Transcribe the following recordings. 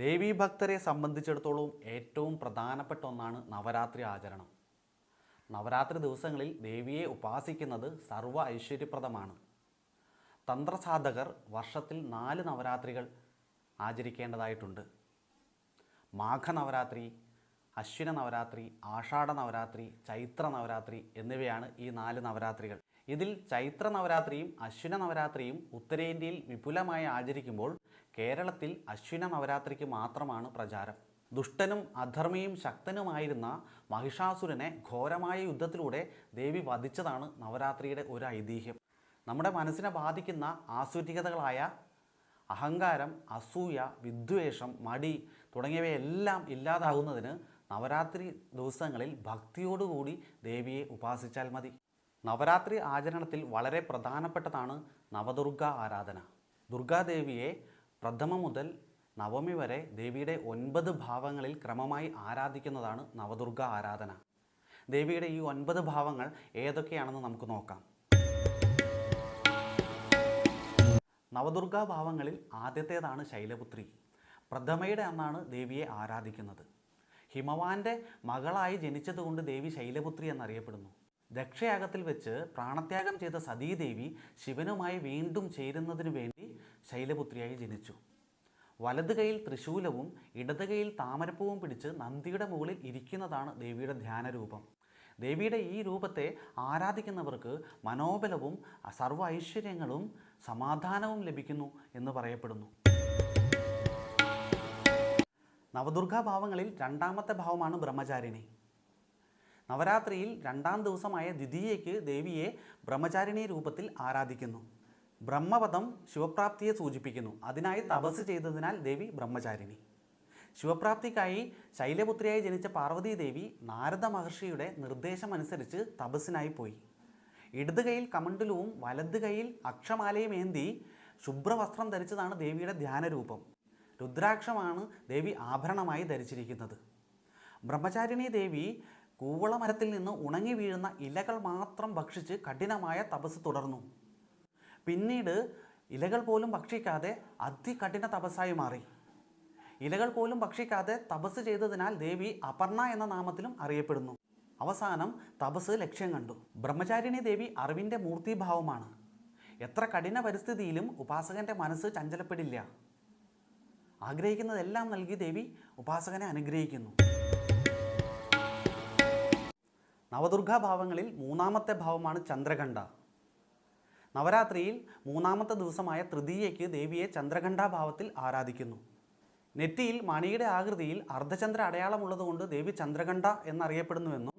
ദേവീഭക്തരെ സംബന്ധിച്ചിടത്തോളം ഏറ്റവും പ്രധാനപ്പെട്ട ഒന്നാണ് നവരാത്രി ആചരണം. നവരാത്രി ദിവസങ്ങളിൽ ദേവിയെ ഉപാസിക്കുന്നത് സർവ ഐശ്വര്യപ്രദമാണ്. തന്ത്രസാധകർ വർഷത്തിൽ നാല് നവരാത്രികൾ ആചരിക്കേണ്ടതായിട്ടുണ്ട്. മാഘനവരാത്രി അശ്വിന നവരാത്രി ആഷാഢ നവരാത്രി ചൈത്ര നവരാത്രി എന്നിവയാണ് ഈ നാല് നവരാത്രികൾ. ഇതിൽ ചൈത്ര നവരാത്രിയും അശ്വിന നവരാത്രിയും ഉത്തരേന്ത്യയിൽ വിപുലമായി ആചരിക്കുമ്പോൾ കേരളത്തിൽ അശ്വിന നവരാത്രിക്ക് മാത്രമാണ് പ്രചാരം. ദുഷ്ടനും അധർമ്മിയും ശക്തനുമായിരുന്ന മഹിഷാസുരനെ ഘോരമായ യുദ്ധത്തിലൂടെ ദേവി വധിച്ചതാണ് നവരാത്രിയുടെ ഒരു ഐതിഹ്യം. നമ്മുടെ മനസ്സിനെ ബാധിക്കുന്ന ആസുരികതകളായ അഹങ്കാരം അസൂയ വിദ്വേഷം മടി തുടങ്ങിയവയെല്ലാം ഇല്ലാതാകുന്നതിന് നവരാത്രി ദിവസങ്ങളിൽ ഭക്തിയോടുകൂടി ദേവിയെ ഉപാസിച്ചാൽ മതി. നവരാത്രി ആചരണത്തിൽ വളരെ പ്രധാനപ്പെട്ടതാണ് നവദുർഗ ആരാധന. ദുർഗാദേവിയെ പ്രഥമ മുതൽ നവമി വരെ ദേവിയുടെ ഒൻപത് ഭാവങ്ങളിൽ ക്രമമായി ആരാധിക്കുന്നതാണ് നവദുർഗ ആരാധന. ദേവിയുടെ ഈ ഒൻപത് ഭാവങ്ങൾ ഏതൊക്കെയാണെന്ന് നമുക്ക് നോക്കാം. നവദുർഗാ ഭാവങ്ങളിൽ ആദ്യത്തേതാണ് ശൈലപുത്രി. പ്രഥമയുടെ അന്നാണ് ദേവിയെ ആരാധിക്കുന്നത്. ഹിമവാന്റെ മകളായി ജനിച്ചതുകൊണ്ട് ദേവി ശൈലപുത്രി എന്നറിയപ്പെടുന്നു. ദക്ഷയാഗത്തിൽ വെച്ച് പ്രാണത്യാഗം ചെയ്ത സതീദേവി ശിവനുമായി വീണ്ടും ചേരുന്നതിനു വേണ്ടി ശൈലപുത്രിയായി ജനിച്ചു. വലത് കൈയിൽ ത്രിശൂലവും ഇടത് കൈയിൽ താമരപ്പൂവും പിടിച്ച് നന്ദിയുടെ മുകളിൽ ഇരിക്കുന്നതാണ് ദേവിയുടെ ധ്യാനരൂപം. ദേവിയുടെ ഈ രൂപത്തെ ആരാധിക്കുന്നവർക്ക് മനോബലവും സർവ ഐശ്വര്യങ്ങളും സമാധാനവും ലഭിക്കുന്നു എന്ന് പറയപ്പെടുന്നു. നവദുർഗാ ഭാവങ്ങളിൽ രണ്ടാമത്തെ ഭാവമാണ് ബ്രഹ്മചാരിണി. നവരാത്രിയിൽ രണ്ടാം ദിവസമായ ദ്വിതീയയ്ക്ക് ദേവിയെ ബ്രഹ്മചാരിണി രൂപത്തിൽ ആരാധിക്കുന്നു. ബ്രഹ്മപദം ശിവപ്രാപ്തിയെ സൂചിപ്പിക്കുന്നു. അതിനായി തപസ് ചെയ്തതിനാൽ ദേവി ബ്രഹ്മചാരിണി. ശിവപ്രാപ്തിക്കായി ശൈലപുത്രിയായി ജനിച്ച പാർവതീ ദേവി നാരദ മഹർഷിയുടെ നിർദ്ദേശമനുസരിച്ച് തപസ്സിനായി പോയി. ഇടത് കൈയിൽ കമണ്ഡലവും വലത് കൈയിൽ അക്ഷമാലയും ഏന്തി ശുഭ്രവസ്ത്രം ധരിച്ചതാണ് ദേവിയുടെ ധ്യാനരൂപം. രുദ്രാക്ഷമാണ് ദേവി ആഭരണമായി ധരിച്ചിരിക്കുന്നത്. ബ്രഹ്മചാരിണി ദേവി കൂവളമരത്തിൽ നിന്ന് ഉണങ്ങി വീഴുന്ന ഇലകൾ മാത്രം ഭക്ഷിച്ച് കഠിനമായ തപസ് തുടർന്നു. പിന്നീട് ഇലകൾ പോലും ഭക്ഷിക്കാതെ അതികഠിന തപസ്സായി മാറി. ഇലകൾ പോലും ഭക്ഷിക്കാതെ തപസ് ചെയ്തതിനാൽ ദേവി അപർണ എന്ന നാമത്തിലും അറിയപ്പെടുന്നു. അവസാനം തപസ് ലക്ഷ്യം കണ്ടു. ബ്രഹ്മചാരിണി ദേവി അറിവിന്റെ മൂർത്തിഭാവമാണ്. എത്ര കഠിന പരിസ്ഥിതിയിലും ഉപാസകന്റെ മനസ്സ് ചഞ്ചലപ്പെടില്ല. ആഗ്രഹിക്കുന്നതെല്ലാം നൽകി ദേവി ഉപാസകനെ അനുഗ്രഹിക്കുന്നു. നവദുർഗാ ഭാവങ്ങളിൽ മൂന്നാമത്തെ ഭാവമാണ് ചന്ദ്രഖണ്ഠ നവരാത്രിയിൽ മൂന്നാമത്തെ ദിവസമായ തൃതീയയ്ക്ക് ദേവിയെ ചന്ദ്രഖണ്ഠാഭാവത്തിൽ ആരാധിക്കുന്നു. നെറ്റിയിൽ മണിയുടെ ആകൃതിയിൽ അർദ്ധചന്ദ്ര അടയാളമുള്ളതുകൊണ്ട് ദേവി ചന്ദ്രഖണ്ഠ എന്നറിയപ്പെടുന്നുവെന്നും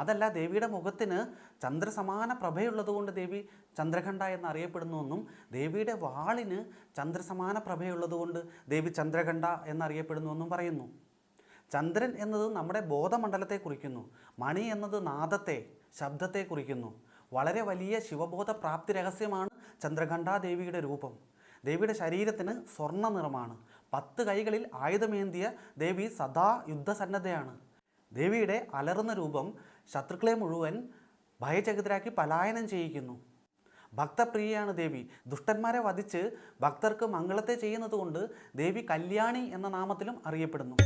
അതല്ല ദേവിയുടെ മുഖത്തിന് ചന്ദ്രസമാന പ്രഭയുള്ളതുകൊണ്ട് ദേവി ചന്ദ്രഖണ്ഠ എന്നറിയപ്പെടുന്നുവെന്നും ദേവിയുടെ വാളിന് ചന്ദ്രസമാന പ്രഭയുള്ളതുകൊണ്ട് ദേവി ചന്ദ്രഖണ്ഠ എന്നറിയപ്പെടുന്നുവെന്നും പറയുന്നു. ചന്ദ്രൻ എന്നത് നമ്മുടെ ബോധമണ്ഡലത്തെ കുറിക്കുന്നു. മണി എന്നത് നാദത്തെ ശബ്ദത്തെ കുറിക്കുന്നു. വളരെ വലിയ ശിവബോധ പ്രാപ്തി രഹസ്യമാണ് ചന്ദ്രഘണ്ഠാ ദേവിയുടെ രൂപം. ദേവിയുടെ ശരീരത്തിന് സ്വർണ നിറമാണ് പത്ത് കൈകളിൽ ആയുധമേന്തിയ ദേവി സദാ യുദ്ധസന്നദ്ധയാണ്. ദേവിയുടെ അലറുന്ന രൂപം ശത്രുക്കളെ മുഴുവൻ ഭയചകിതരാക്കി പലായനം ചെയ്യിക്കുന്നു. ഭക്തപ്രിയയാണ് ദേവി. ദുഷ്ടന്മാരെ വധിച്ച് ഭക്തർക്ക് മംഗളത്തെ ചെയ്യുന്നതുകൊണ്ട് ദേവി കല്യാണി എന്ന നാമത്തിലും അറിയപ്പെടുന്നു.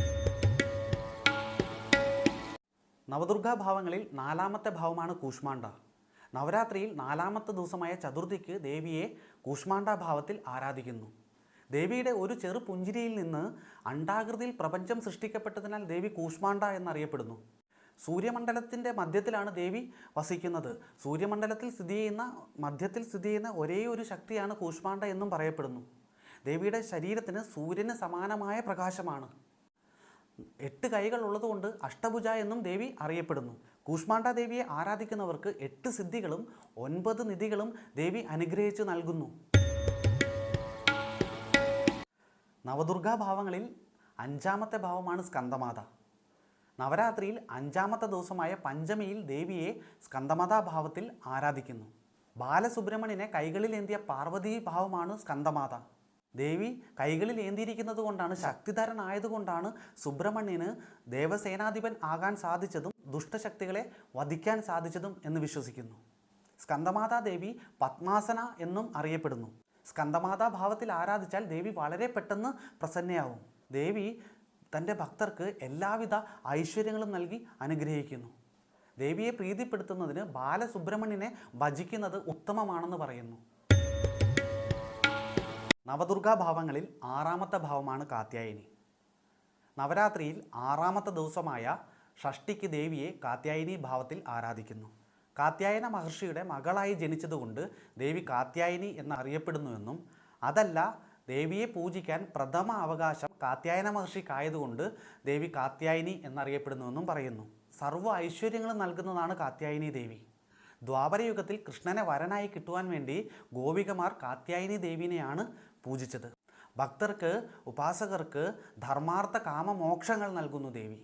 നവദുർഗാ ഭാവങ്ങളിൽ നാലാമത്തെ ഭാവമാണ് കൂഷ്മാണ്ട നവരാത്രിയിൽ നാലാമത്തെ ദിവസമായ ചതുർത്ഥിക്ക് ദേവിയെ കൂഷ്മാണ്ട ഭാവത്തിൽ ആരാധിക്കുന്നു. ദേവിയുടെ ഒരു ചെറു പുഞ്ചിരിയിൽ നിന്ന് അണ്ടാകൃതിയിൽ പ്രപഞ്ചം സൃഷ്ടിക്കപ്പെട്ടതിനാൽ ദേവി കൂഷ്മാണ്ട എന്നറിയപ്പെടുന്നു. സൂര്യമണ്ഡലത്തിന്റെ മധ്യത്തിലാണ് ദേവി വസിക്കുന്നത്. സൂര്യമണ്ഡലത്തിൽ സ്ഥിതി ചെയ്യുന്ന മധ്യത്തിൽ സ്ഥിതി ചെയ്യുന്ന ഒരേ ഒരു ശക്തിയാണ് കൂഷ്മാണ്ട എന്നും പറയപ്പെടുന്നു. ദേവിയുടെ ശരീരത്തിന് സൂര്യന് സമാനമായ പ്രകാശമാണ്. എട്ട് കൈകൾ ഉള്ളതുകൊണ്ട് അഷ്ടഭുജ എന്നും ദേവി അറിയപ്പെടുന്നു. കൂഷ്മാണ്ട ദേവിയെ ആരാധിക്കുന്നവർക്ക് എട്ട് സിദ്ധികളും ഒൻപത് നിധികളും ദേവി അനുഗ്രഹിച്ചു നൽകുന്നു. നവദുർഗാ ഭാവങ്ങളിൽ അഞ്ചാമത്തെ ഭാവമാണ് സ്കന്ദമാത. നവരാത്രിയിൽ അഞ്ചാമത്തെ ദിവസമായ പഞ്ചമിയിൽ ദേവിയെ സ്കന്ദമാതാ ഭാവത്തിൽ ആരാധിക്കുന്നു. ബാലസുബ്രഹ്മണ്യനെ കൈകളിലേന്തിയ പാർവതീ ഭാവമാണ് സ്കന്ദമാത. ദേവി കൈകളിൽ ഏന്തിയിരിക്കുന്നത് കൊണ്ടാണ് ശക്തിധരനായതുകൊണ്ടാണ് സുബ്രഹ്മണ്യന് ദേവസേനാധിപൻ ആകാൻ സാധിച്ചതും ദുഷ്ടശക്തികളെ വധിക്കാൻ സാധിച്ചതും എന്ന് വിശ്വസിക്കുന്നു. സ്കന്ദമാതാ ദേവി പത്മാസന എന്നും അറിയപ്പെടുന്നു. സ്കന്ദമാതാ ഭാവത്തിൽ ആരാധിച്ചാൽ ദേവി വളരെ പെട്ടെന്ന് പ്രസന്നയാവും. ദേവി തന്റെ ഭക്തർക്ക് എല്ലാവിധ ഐശ്വര്യങ്ങളും നൽകി അനുഗ്രഹിക്കുന്നു. ദേവിയെ പ്രീതിപ്പെടുത്തുന്നതിന് ബാലസുബ്രഹ്മണ്യനെ ഭജിക്കുന്നത് ഉത്തമമാണെന്ന് പറയുന്നു. നവദുർഗാ ഭാവങ്ങളിൽ ആറാമത്തെ ഭാവമാണ് കാത്യായനി. നവരാത്രിയിൽ ആറാമത്തെ ദിവസമായ ഷഷ്ടിക്ക് ദേവിയെ കാത്യായനി ഭാവത്തിൽ ആരാധിക്കുന്നു. കാത്യായന മഹർഷിയുടെ മകളായി ജനിച്ചതുകൊണ്ട് ദേവി കാത്യായനി എന്നറിയപ്പെടുന്നുവെന്നും അതല്ല ദേവിയെ പൂജിക്കാൻ പ്രഥമ അവകാശം കാത്യായന മഹർഷിക്കായതുകൊണ്ട് ദേവി കാത്യായനി എന്നറിയപ്പെടുന്നുവെന്നും പറയുന്നു. സർവ ഐശ്വര്യങ്ങളും നൽകുന്നതാണ് കാത്യായനി ദേവി. ദ്വാപരയുഗത്തിൽ കൃഷ്ണനെ വരനായി കിട്ടുവാൻ വേണ്ടി ഗോപികമാർ കാത്യായനി ദേവിനെയാണ് പൂജിച്ചത്. ഭക്തർക്ക് ഉപാസകർക്ക് ധർമാർത്ഥ കാമമോക്ഷങ്ങൾ നൽകുന്നു ദേവി.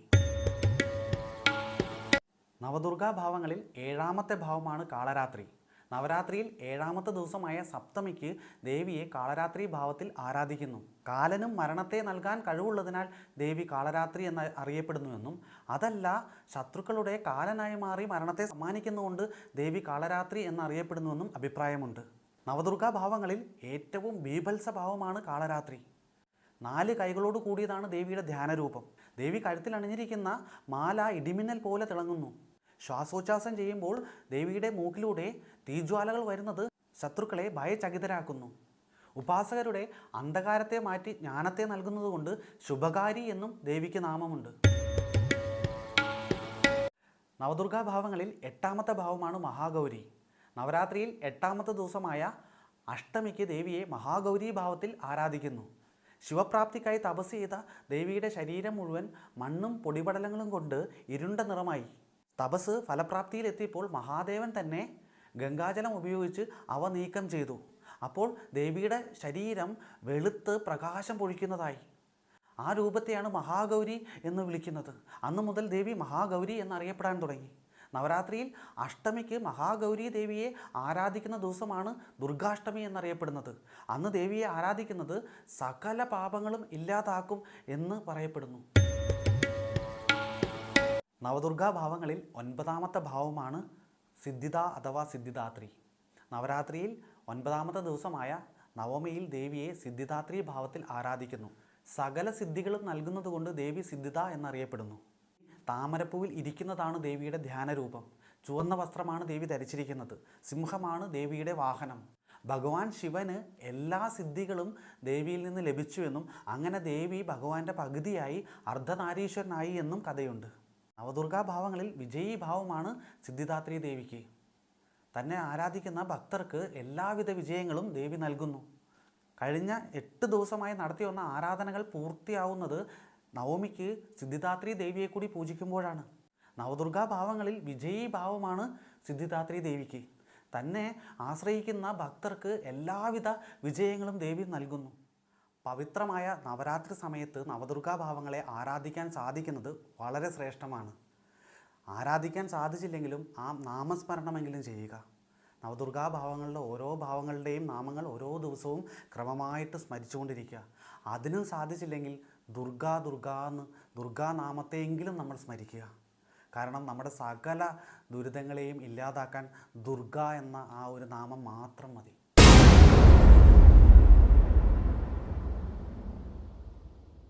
നവദുർഗാ ഭാവങ്ങളിൽ ഏഴാമത്തെ ഭാവമാണ് കാളരാത്രി. നവരാത്രിയിൽ ഏഴാമത്തെ ദിവസമായ സപ്തമിക്ക് ദേവിയെ കാളരാത്രി ഭാവത്തിൽ ആരാധിക്കുന്നു. കാലനും മരണത്തെ നൽകാൻ കഴിവുള്ളതിനാൽ ദേവി കാളരാത്രി എന്ന് അറിയപ്പെടുന്നുവെന്നും അതല്ല ശത്രുക്കളുടെ കാലനായി മാറി മരണത്തെ സമ്മാനിക്കുന്നുകൊണ്ട് ദേവി കാളരാത്രി എന്നറിയപ്പെടുന്നുവെന്നും അഭിപ്രായമുണ്ട്. നവദുർഗാ ഭാവങ്ങളിൽ ഏറ്റവും ബീഭത്സ ഭാവമാണ് കാളരാത്രി. നാല് കൈകളോട് കൂടിയതാണ് ദേവിയുടെ ധ്യാനരൂപം. ദേവി കഴുത്തിൽ അണിഞ്ഞിരിക്കുന്ന മാല ഇടിമിന്നൽ പോലെ തിളങ്ങുന്നു. ശ്വാസോച്ഛാസം ചെയ്യുമ്പോൾ ദേവിയുടെ മൂക്കിലൂടെ തീജ്വാലകൾ വരുന്നത് ശത്രുക്കളെ ഭയചകിതരാക്കുന്നു. ഉപാസകരുടെ അന്ധകാരത്തെ മാറ്റി ജ്ഞാനത്തെ നൽകുന്നതുകൊണ്ട് ശുഭകാരി എന്നും ദേവിക്ക് നാമമുണ്ട്. നവദുർഗാ ഭാവങ്ങളിൽ എട്ടാമത്തെ ഭാവമാണ് മഹാഗൗരി. നവരാത്രിയിൽ എട്ടാമത്തെ ദിവസമായ അഷ്ടമിക്ക് ദേവിയെ മഹാഗൗരി ഭാവത്തിൽ ആരാധിക്കുന്നു. ശിവപ്രാപ്തിക്കായി തപസ് ചെയ്ത ദേവിയുടെ ശരീരം മുഴുവൻ മണ്ണും പൊടിപടലങ്ങളും കൊണ്ട് ഇരുണ്ട നിറമായി. തപസ് ഫലപ്രാപ്തിയിലെത്തിയപ്പോൾ മഹാദേവൻ തന്നെ ഗംഗാജലം ഉപയോഗിച്ച് അവ നീക്കം ചെയ്തു. അപ്പോൾ ദേവിയുടെ ശരീരം വെളുത്ത് പ്രകാശം പൊഴിക്കുന്നതായി. ആ രൂപത്തെയാണ് മഹാഗൗരി എന്ന് വിളിക്കുന്നത്. അന്നു മുതൽ ദേവി മഹാഗൗരി എന്നറിയപ്പെടാൻ തുടങ്ങി. നവരാത്രിയിൽ അഷ്ടമിക്ക് മഹാഗൗരി ദേവിയെ ആരാധിക്കുന്ന ദിവസമാണ് ദുർഗാഷ്ടമി എന്നറിയപ്പെടുന്നത്. അന്ന് ദേവിയെ ആരാധിക്കുന്നത് സകല പാപങ്ങളും ഇല്ലാതാക്കും എന്ന് പറയപ്പെടുന്നു. നവദുർഗാ ഭാവങ്ങളിൽ ഒൻപതാമത്തെ ഭാവമാണ് സിദ്ധിത അഥവാ സിദ്ധിദാത്രി. നവരാത്രിയിൽ ഒൻപതാമത്തെ ദിവസമായ നവമിയിൽ ദേവിയെ സിദ്ധിദാത്രി ഭാവത്തിൽ ആരാധിക്കുന്നു. സകല സിദ്ധികളും നൽകുന്നതുകൊണ്ട് ദേവി സിദ്ധിത എന്നറിയപ്പെടുന്നു. താമരപ്പൂവിൽ ഇരിക്കുന്നതാണ് ദേവിയുടെ ധ്യാനരൂപം. ചുവന്ന വസ്ത്രമാണ് ദേവി ധരിച്ചിരിക്കുന്നത്. സിംഹമാണ് ദേവിയുടെ വാഹനം. ഭഗവാൻ ശിവന് എല്ലാ സിദ്ധികളും ദേവിയിൽ നിന്ന് ലഭിച്ചുവെന്നും അങ്ങനെ ദേവി ഭഗവാന്റെ പകുതിയായി അർദ്ധനാരീശ്വരനായി എന്നും കഥയുണ്ട്. നവദുർഗാഭാവങ്ങളിൽ വിജയീ ഭാവമാണ് സിദ്ധിദാത്രി ദേവിക്ക്. തന്നെ ആരാധിക്കുന്ന ഭക്തർക്ക് എല്ലാവിധ വിജയങ്ങളും ദേവി നൽകുന്നു. കഴിഞ്ഞ എട്ട് ദിവസമായി നടത്തി വന്ന ആരാധനകൾ പൂർത്തിയാവുന്നത് നവമിക്ക് സിദ്ധിദാത്രി ദേവിയെ കൂടി പൂജിക്കുമ്പോഴാണ്. നവദുർഗാ ഭാവങ്ങളിൽ വിജയീ ഭാവമാണ് സിദ്ധിദാത്രി ദേവിക്ക്. തന്നെ ആശ്രയിക്കുന്ന ഭക്തർക്ക് എല്ലാവിധ വിജയങ്ങളും ദേവി നൽകുന്നു. പവിത്രമായ നവരാത്രി സമയത്ത് നവദുർഗാ ഭാവങ്ങളെ ആരാധിക്കാൻ സാധിക്കുന്നത് വളരെ ശ്രേഷ്ഠമാണ്. ആരാധിക്കാൻ സാധിച്ചില്ലെങ്കിലും ആ നാമസ്മരണമെങ്കിലും ചെയ്യുക. നവദുർഗാ ഭാവങ്ങളുടെ ഓരോ ഭാവങ്ങളുടെയും നാമങ്ങൾ ഓരോ ദിവസവും ക്രമമായിട്ട് സ്മരിച്ചുകൊണ്ടിരിക്കുക. അതിനും സാധിച്ചില്ലെങ്കിൽ ദുർഗാ ദുർഗാ എന്ന് ദുർഗാനാമത്തെയെങ്കിലും നമ്മൾ സ്മരിക്കുക. കാരണം നമ്മുടെ സകല ദുരിതങ്ങളെയും ഇല്ലാതാക്കാൻ ദുർഗ എന്ന ആ ഒരു നാമം മാത്രം മതി.